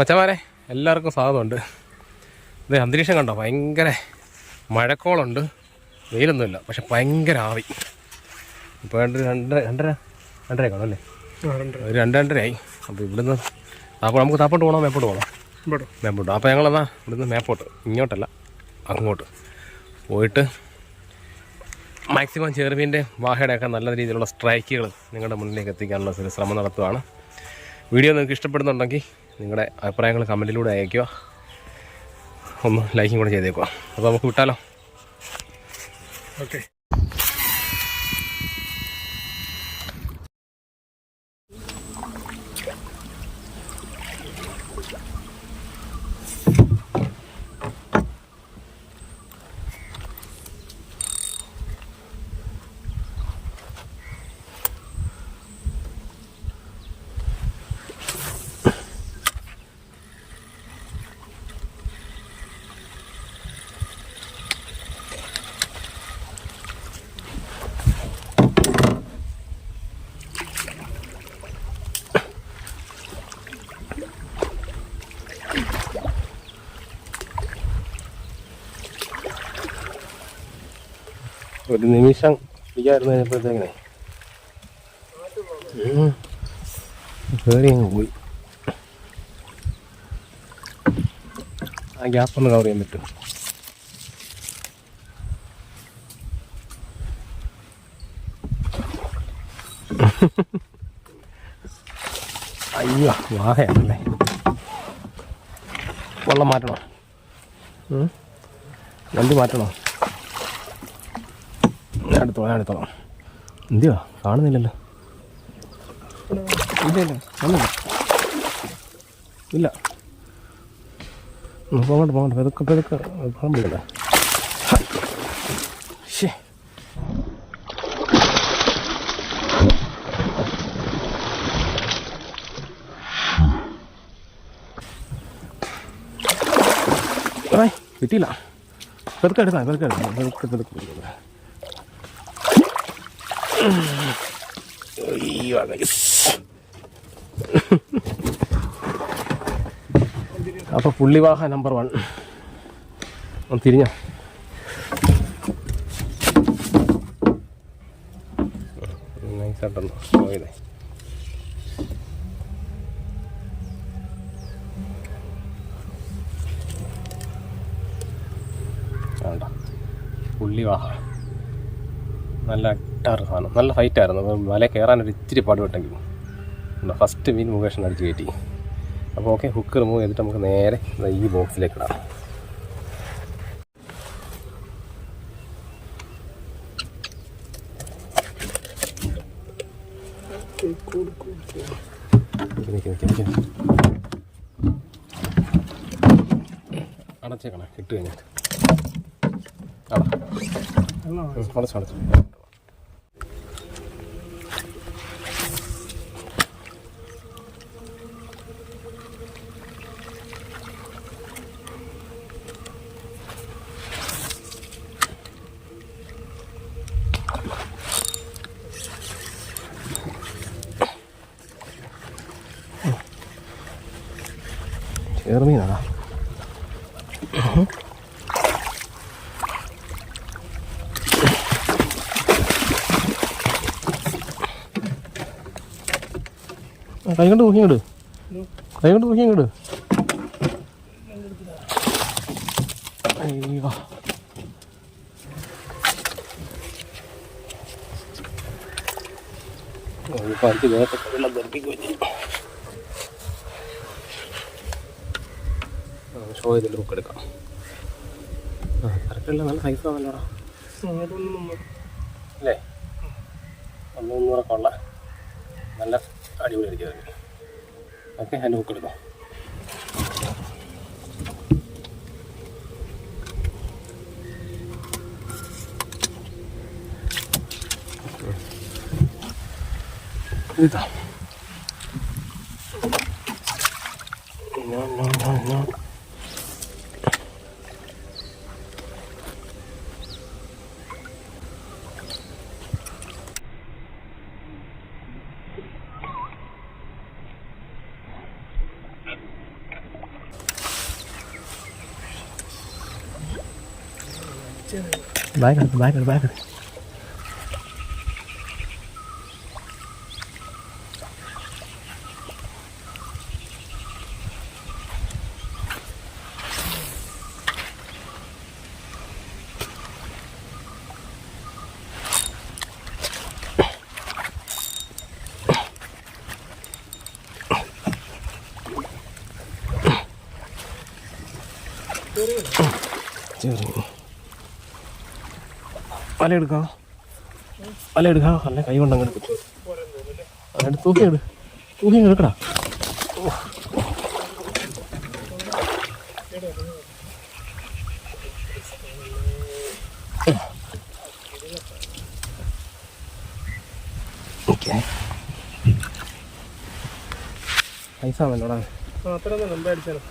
മച്ചമാരെ എല്ലാവർക്കും സ്വാഗതമുണ്ട്. ഇത് അന്തരീക്ഷം കണ്ടോ? ഭയങ്കര മഴക്കോളുണ്ട്. വെയിലൊന്നുമില്ല പക്ഷെ ഭയങ്കര ആവി. ഇപ്പോൾ രണ്ട് രണ്ട് രണ്ടര രണ്ടര കാണും അല്ലേ? ഒരു രണ്ട് രണ്ടരയായി അപ്പോൾ ഇവിടുന്ന് അപ്പോൾ നമുക്ക് താപ്പോട്ട് പോകണോ മേപ്പോട്ട് പോകണം മേപ്പോട്ട് അപ്പോൾ ഞങ്ങളെന്നാ ഇവിടുന്ന് മേപ്പോട്ട് ഇങ്ങോട്ടല്ല അങ്ങോട്ട്. പോയിട്ട് മാക്സിമം ചെറുമീന്റെ വാഹയുടെയൊക്കെ നല്ല രീതിയിലുള്ള സ്ട്രൈക്കുകൾ നിങ്ങളുടെ മുന്നിലേക്ക് എത്തിക്കാനുള്ള ഒരു ശ്രമം നടത്തുകയാണ് വീഡിയോ നിങ്ങൾക്ക് ഇഷ്ടപ്പെടുന്നുണ്ടെങ്കിൽ നിങ്ങളുടെ അഭിപ്രായങ്ങൾ കമന്റിലൂടെ അയക്കുക ഒന്ന് ലൈക്കും കൂടെ ചെയ്തേക്കുക. അപ്പോൾ നമുക്ക് വിട്ടാലോ? ഓക്കെ. ഒരു നിമിഷം പിടിക്കായിരുന്നു കഴിഞ്ഞപ്പോഴത്തേക്കിനെ. പോയി. ആ ഗ്യാപ്പ് ഒന്ന് കവർ ചെയ്യാൻ പറ്റും. അയ്യോ വാഹയാണല്ലേ. വെള്ളം മാറ്റണോ? വണ്ടി മാറ്റണോ? എടുത്തോളാം എടുത്തോളാം. എന്തിയോ കാണുന്നില്ലല്ലോ. ഇല്ല ഇല്ല. ഇല്ല പോകണ്ട പോകണ്ട. പെതുക്കെ പെതുക്കെ. ശേ ഏയ്, കിട്ടിയില്ല. പെതുക്കെ എടുക്കാം പെതുക്കെ പെതുക്കെ. പെതുക്കെ അയ്യോ guys. അപ്പൊ പുള്ളിവാഹ നമ്പർ വൺ ഒന്ന് തിരിഞ്ഞ? നൈസായിട്ടൊന്ന് പോയതേ വേണ്ട. പുള്ളിവാഹ. നല്ല അട്ടാറ് സാധനം. നല്ല ഫൈറ്റ് ആയിരുന്നു. വല കയറാനൊരു ഇത്തിരി പാടുപെട്ടെങ്കിലും. ഫസ്റ്റ് മീൻ മുകേഷൻ അടിച്ച് കയറ്റി അപ്പോൾ ഓക്കെ ഹുക്ക് റിമൂവ് ചെയ്തിട്ട് നമുക്ക് നേരെ ഈ ബോക്സിലേക്ക് ഇടാം. അടച്ചേക്കണേ ഇട്ട് ഉം, അടച്ചു അടച്ചു. ചേർമീനാ കൈ കൊണ്ട് തൂക്കി ഇങ്ങോട്ട് കൈ കൊണ്ട് തൂക്കി ഇങ്ങോട്ട് അയ്യോ. ഇപ്പം വേറെ വെള്ളം തെറിപ്പിക്കുകയും ചെയ്യും ഷോ ചെയ്തിട്ട് ബുക്ക് എടുക്കാം. ആ കറക്റ്റല്ല നല്ല സൈസ് ആണല്ലോടാ. അല്ലേ? ഒന്ന് മുന്നൂറൊക്കെ ഉള്ള നല്ല അടിപൊളിയായിരിക്കും അതൊക്കെ ഓക്കെ അതിന്റെ ബുക്ക് എടുക്കാം. ഇതാ. ബാഗ് എടുത്ത് ബാഗ് എടുത്ത് ബാഗ് എടുത്ത് ചെറിയ വല എടുക്കാം. വല എടുക്കാം. അല്ല കൈ കൊണ്ട് അങ്ങനെ എടുക്കും. തൂക്കി എടു തൂക്കി എടുക്കടാ. ഓക്കെ. പൈസ ആണല്ലോടാ അത്ര അടിച്ചാലും?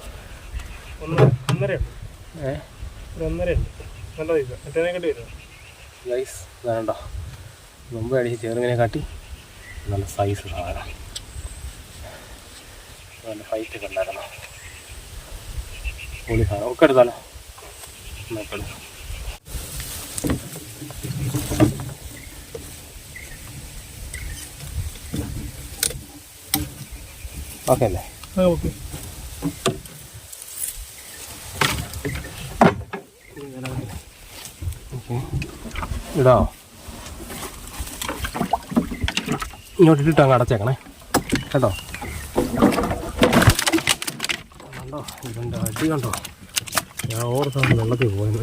ഒന്ന് ഒന്നര ഏ? ഒരു ഒന്നര ഉണ്ട്. നല്ല പൈസ. മറ്റേ കണ്ടി വരുന്നത് ഗൈസ് വേണ്ട മുമ്പ് അടിച്ച് ചെറുങ്ങനെ കാട്ടി. നല്ല സൈസ് സാധനം നല്ല ഫൈറ്റ് ഒക്കെ ഉണ്ടായിരുന്നു പൊളി സാധനം. ഒക്കെ എടുത്താലോ? നോക്കണം ഓക്കെ അല്ലേ? ഓക്കെ ഇടോ. ഇങ്ങോട്ട് ഇട്ടിട്ട് അങ്ങ് അടച്ചേക്കണേ. കേട്ടോ? കണ്ടോ? ഇതിന്റെ അടി കണ്ടോ? ഞാൻ ഓർത്താണ് വെള്ളത്തിൽ പോയത്.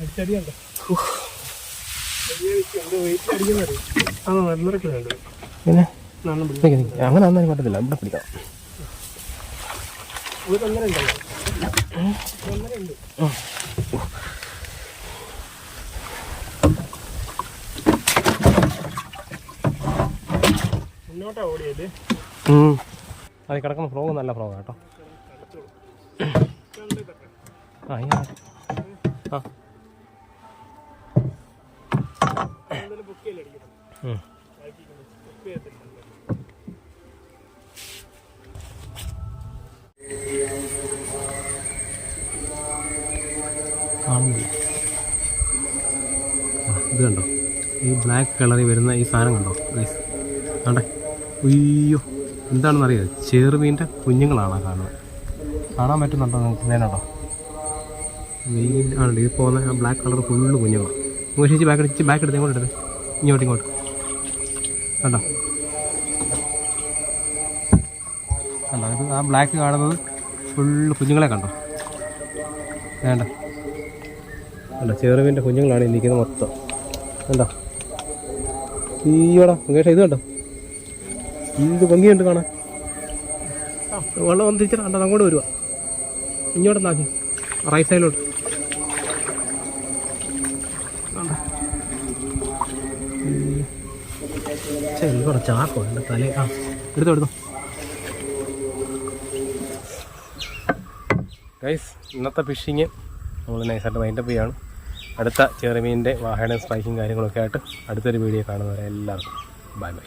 അടിച്ചടി കണ്ടോ പിന്നെ. അങ്ങനെ അന്നാലും പറ്റത്തില്ല ഇവിടെ പിടിക്കാം. ഒന്നര ഉണ്ടല്ലോ. ഒന്നര ഉണ്ട്. മുന്നോട്ടാ ഓടിയത്. അത് കിടക്കുന്ന ഫ്രോഗ് നല്ല ഫ്രോഗ് കേട്ടോ. ആ കാണുന്നില്ല. ഇത് കണ്ടോ? ഈ ബ്ലാക്ക് കളറിൽ വരുന്ന ഈ സാധനം കണ്ടോ? ഗൈസ് കണ്ടേ? അയ്യോ എന്താണെന്ന് അറിയാം കുഞ്ഞുങ്ങളാണ് കാണുന്നത്. കാണാൻ പറ്റുന്നുണ്ടോ നിങ്ങൾക്ക് നേനോട്ടോ മെയിൻ ആണ് ഈ പോകുന്ന ബ്ലാക്ക് കളർ ഫുള്ള് കുഞ്ഞുങ്ങളാണ് ചേച്ചി ബാക്ക് എടുത്ത് ബാക്ക് എടുത്ത് ഇങ്ങോട്ട് എടുത്ത് ഇങ്ങോട്ട് ഇങ്ങോട്ട്. കണ്ടോ? കണ്ടോ? ഇത് ആ ബ്ലാക്ക് കാണുന്നത് ഫുള്ള് കുഞ്ഞുങ്ങളെ കണ്ടോ? വേണ്ട. അല്ല ചേറുവിന്റെ കുഞ്ഞുങ്ങളാണ് ഇരിക്കുന്നത് മൊത്തം. കണ്ടോ? ഈയോടാ മുകേഷ് ഇത് കണ്ടോ? ഇത് ഭംഗിയുണ്ട് കാണാൻ? വെള്ളം വന്ന് തിരിച്ചാൽ കണ്ടോ അങ്ങോട്ട് വരുവാ. ഇങ്ങോട്ട് നാക്കി റൈറ്റ് സൈഡിലോട്ട് ഇവിടെ ചാക്കോ എന്റെ തലേ ആ എടുത്തോ എടുത്തോ. ഗൈസ് ഇന്നത്തെ ഫിഷിങ് നമ്മൾ നൈസായിട്ട് വൈൻഡപ്പ് ചെയ്യാണ്. അടുത്ത ചെറുമീനിന്റെ വാഹന സ്ട്രൈക്കും കാര്യങ്ങളൊക്കെ ആയിട്ട് അടുത്തൊരു വീഡിയോ കാണുന്നവരെ എല്ലാവർക്കും. Bye bye